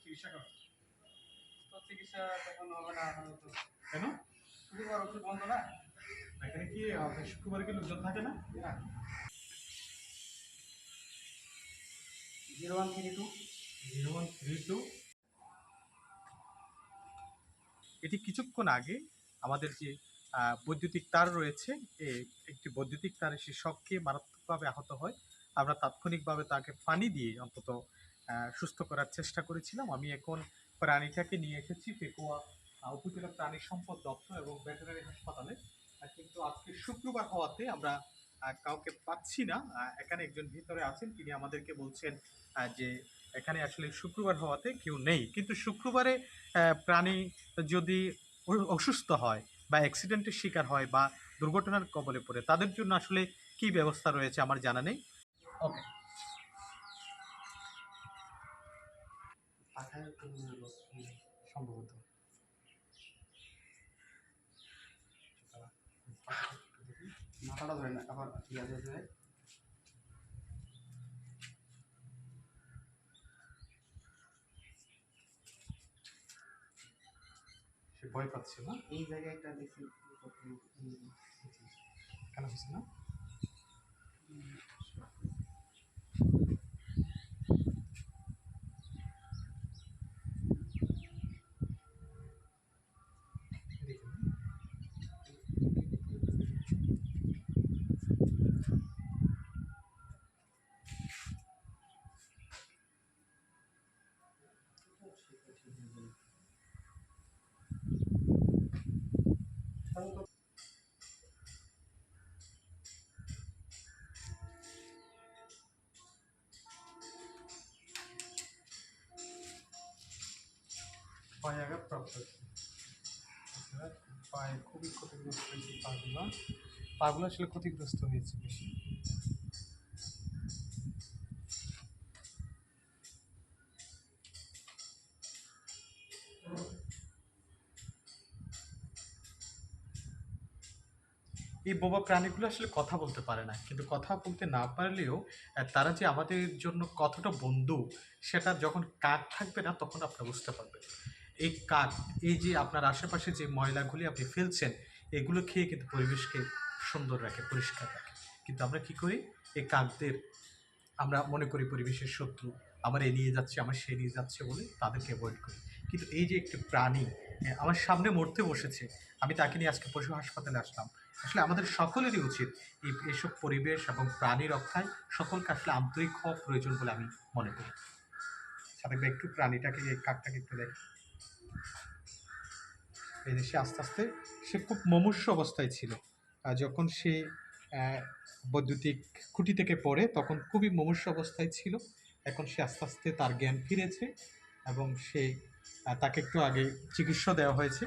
চিকিৎসা করো। তো চিকিৎসা তখন হবে না কেন? শুক্রবার ওষুধ বন্ধ না? এখানে কি আপনার কি লোকজন থাকে না? না। Zero one three two. Zero one three two. এটি কিছুক্ষণ আগে আমাদের যে বৈদ্যুতিক তার রয়েছে একটি বৈদ্যুতিক তারে সে শখকে মারাত্মকভাবে আহত হয়। আমরা তাৎক্ষণিকভাবে তাকে পানি দিয়ে অন্তত সুস্থ করার চেষ্টা করেছিলাম। আমি এখন প্রাণীটাকে নিয়ে এসেছি পেকুয়া উপজেলা প্রাণী সম্পদ দপ্তর এবং ভেটেরিনারি হাসপাতালে। কিন্তু আজকে শুক্রবার হওয়াতে আমরা কাউকে পাচ্ছি না। এখানে একজন ভিতরে আছেন। তিনি আমাদেরকে বলছেন যে এখানে আসলে শুক্রবার হওয়াতে কেউ নেই। কিন্তু শুক্রবারে প্রাণী যদি অসুস্থ হয় বা অ্যাক্সিডেন্টের শিকার হয় বা দুর্ঘটনার কবলে পড়ে, তাদের জন্য আসলে কি ব্যবস্থা রয়েছে আমার জানা নেই। ওকে সম্ভবত। মাথাটা ধরে না আবার ইয়া ধরে। সে ভয় পাচ্ছে না? এই জায়গায় একটা দেখি কেন হচ্ছে না? পায়ে হয়েছে পায়ে খুবই ক্ষতিগ্রস্ত হয়েছে পাগুলো। পাগুলো আসলে ক্ষতিগ্রস্ত হয়েছে বেশি। এই বোবা প্রাণীগুলো আসলে কথা বলতে পারে না। কিন্তু কথা বলতে না পারলেও তারা যে আমাদের জন্য কতটা বন্ধু, সেটা যখন কাক থাকবে না, তখন আপনারা বুঝতে পারবেন। এই কাক, এই যে আপনার আশেপাশে যে ময়লাগুলি আপনি ফেলছেন, এগুলো খেয়ে কিন্তু পরিবেশকে সুন্দর রাখে, পরিষ্কার রাখে। কিন্তু আমরা কি করি? এই কাকদের আমরা মনে করি পরিবেশের শত্রু, আমার এ নিয়ে যাচ্ছে, আমার সে নিয়ে যাচ্ছে বলে তাদেরকে অ্যাভয়েড করি। কিন্তু এই যে একটি প্রাণী আমার সামনে মরতে বসেছে, আমি তাকে নিয়ে আজকে পশু হাসপাতালে আসলাম। আসলে আমাদের সকলেরই উচিত এই এসব পরিবেশ এবং প্রাণী রক্ষায় সকলকে আসলে আন্তরিক হওয়া প্রয়োজন বলে আমি মনে করি। সাথে একটু প্রাণীটাকে, এই কাকটাকে একটু দেখ। এই সে আস্তে আস্তে, সে খুব মমস্য অবস্থায় ছিল। যখন সে বৈদ্যুতিক খুঁটি থেকে পড়ে, তখন খুবই মমস্য অবস্থায় ছিল। এখন সে আস্তে আস্তে তার জ্ঞান ফিরেছে এবং সে তাকে একটু আগে চিকিৎসা দেওয়া হয়েছে।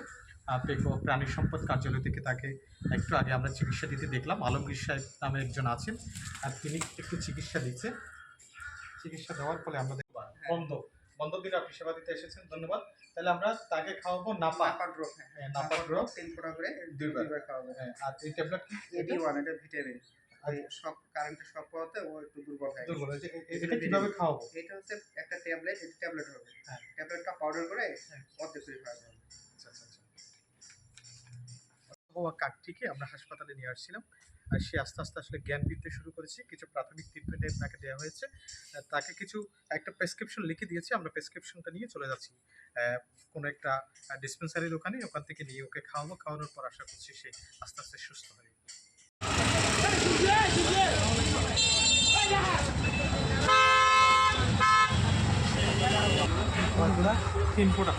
পেকো প্রাণী সম্পদ কার্যালয় থেকে তাকে একটু আগে আমরা চিকিৎসা দিতে দেখলাম। আলমগীর সাহেব নামে একজন আছেন আর তিনি একটু চিকিৎসা দিচ্ছে। চিকিৎসা দেওয়ার ফলে আমরা দেখব বন্ধ বন্ধ দিনে আপনি সেবা দিতে এসেছেন ধন্যবাদ। তাহলে আমরা তাকে খাওয়াবো নাপা ড্রপ হ্যাঁ, নাপা ড্রপ তিন ফোঁটা করে দুইবার। খাওয়াবে। হ্যাঁ, আর এই ট্যাবলেট কি? এটি ওয়ান এটা ভিটামিন। ওই সব কারেন্টের সব পাওয়াতে ও একটু দুর্বল হয়ে। দুর্বল এটা কীভাবে খাওয়াবো? এটা হচ্ছে একটা ট্যাবলেট এটি ট্যাবলেট হবে। হ্যাঁ। ট্যাবলেটটা পাউডার করে হ্যাঁ। অর্ধেক করে খাওয়া বাবা কাকটিকে আমরা হাসপাতালে নিয়ে আসছিলাম। আর সে আস্তে আস্তে আসলে জ্ঞান ফিরতে শুরু করেছে। কিছু প্রাথমিক ট্রিটমেন্টে তাকে দেওয়া হয়েছে। তাকে কিছু, একটা প্রেসক্রিপশন লিখে দিয়েছে। আমরা প্রেসক্রিপশনটা নিয়ে চলে যাচ্ছি। কোনো একটা ডিসপেন্সারি দোকানে। ওখান থেকে নিয়ে ওকে খাওয়াবো। খাওয়ানোর পর আশা করছি সে আস্তে আস্তে সুস্থ হয়ে তিন ফোটা।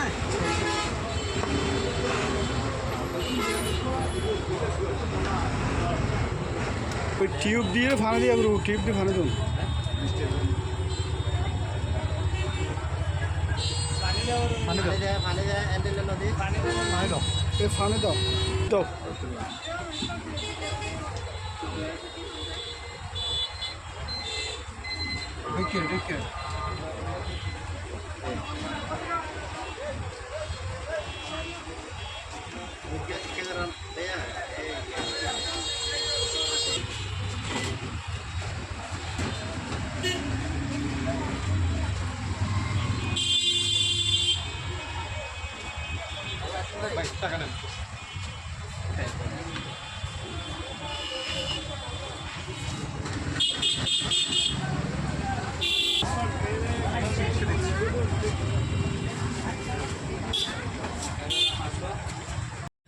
নাই ওই টিউব দিয়ে ফানা দিয়ে করব টিউব দিয়ে ফানা দেবো। পানি দাও। পানি দাও। এ ফানে দাও দাও ভাই টাকা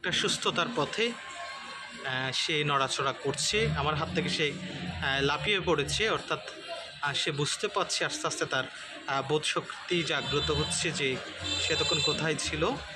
একটা সুস্থতার পথে সে নড়াচড়া করছে। আমার হাত থেকে সে লাফিয়ে পড়েছে, অর্থাৎ সে বুঝতে পারছে আস্তে আস্তে তার বোধশক্তি জাগ্রত হচ্ছে যে সে তখন কোথায় ছিল।